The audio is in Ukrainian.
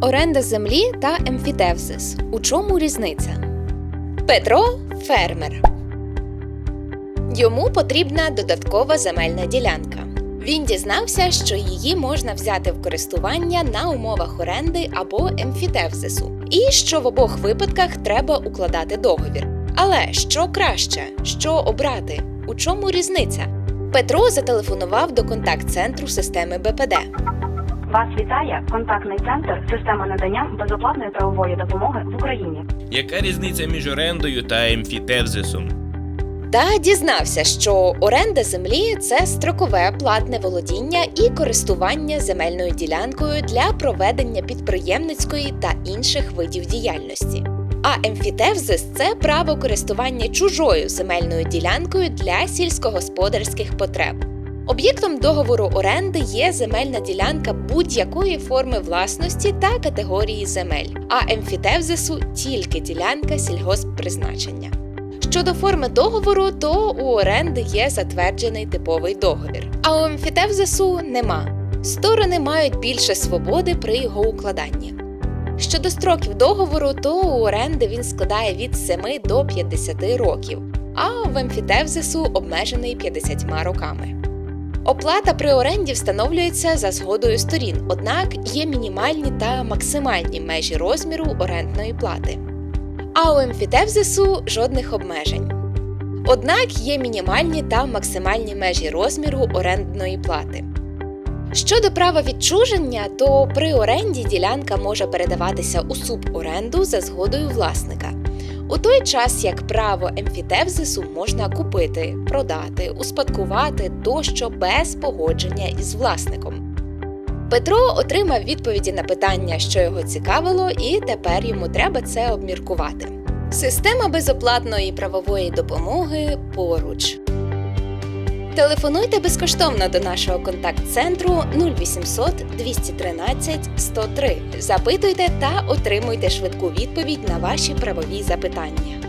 оренда землі та емфітевзис. У чому різниця? Петро фермер. Йому потрібна додаткова земельна ділянка. Він дізнався, що її можна взяти в користування на умовах оренди або емфітевзису, і що в обох випадках треба укладати договір. Але що краще, що обрати? У чому різниця? Петро зателефонував до контакт-центру системи БПД. Вас вітає контактний центр системи надання безоплатної правової допомоги в Україні. Яка різниця між орендою та емфітевзисом? Та дізнався, що оренда землі це строкове платне володіння і користування земельною ділянкою для проведення підприємницької та інших видів діяльності. А емфітевзис це право користування чужою земельною ділянкою для сільськогосподарських потреб. Об'єктом договору оренди є земельна ділянка будь-якої форми власності та категорії земель, а емфітевзису тільки ділянка сільгосппризначення. Щодо форми договору, то у оренди є затверджений типовий договір, а у емфітевзису нема. Сторони мають більше свободи при його укладанні. Щодо строків договору, то у оренди він складає від 7 до 50 років, а в емфітевзису обмежений 50 роками. Оплата при оренді встановлюється за згодою сторін, однак є мінімальні та максимальні межі розміру орендної плати. А у емфітевзису жодних обмежень. Однак є мінімальні та максимальні межі розміру орендної плати. Щодо права відчуження, то при оренді ділянка може передаватися у суборенду за згодою власника. У той час як право емфітевзису можна купити, продати, успадкувати тощо без погодження із власником. Петро отримав відповіді на питання, що його цікавило, і тепер йому треба це обміркувати. Система безоплатної правової допомоги поруч. Телефонуйте безкоштовно до нашого контакт-центру 0800 213 103. Запитуйте та отримуйте швидку відповідь на ваші правові запитання.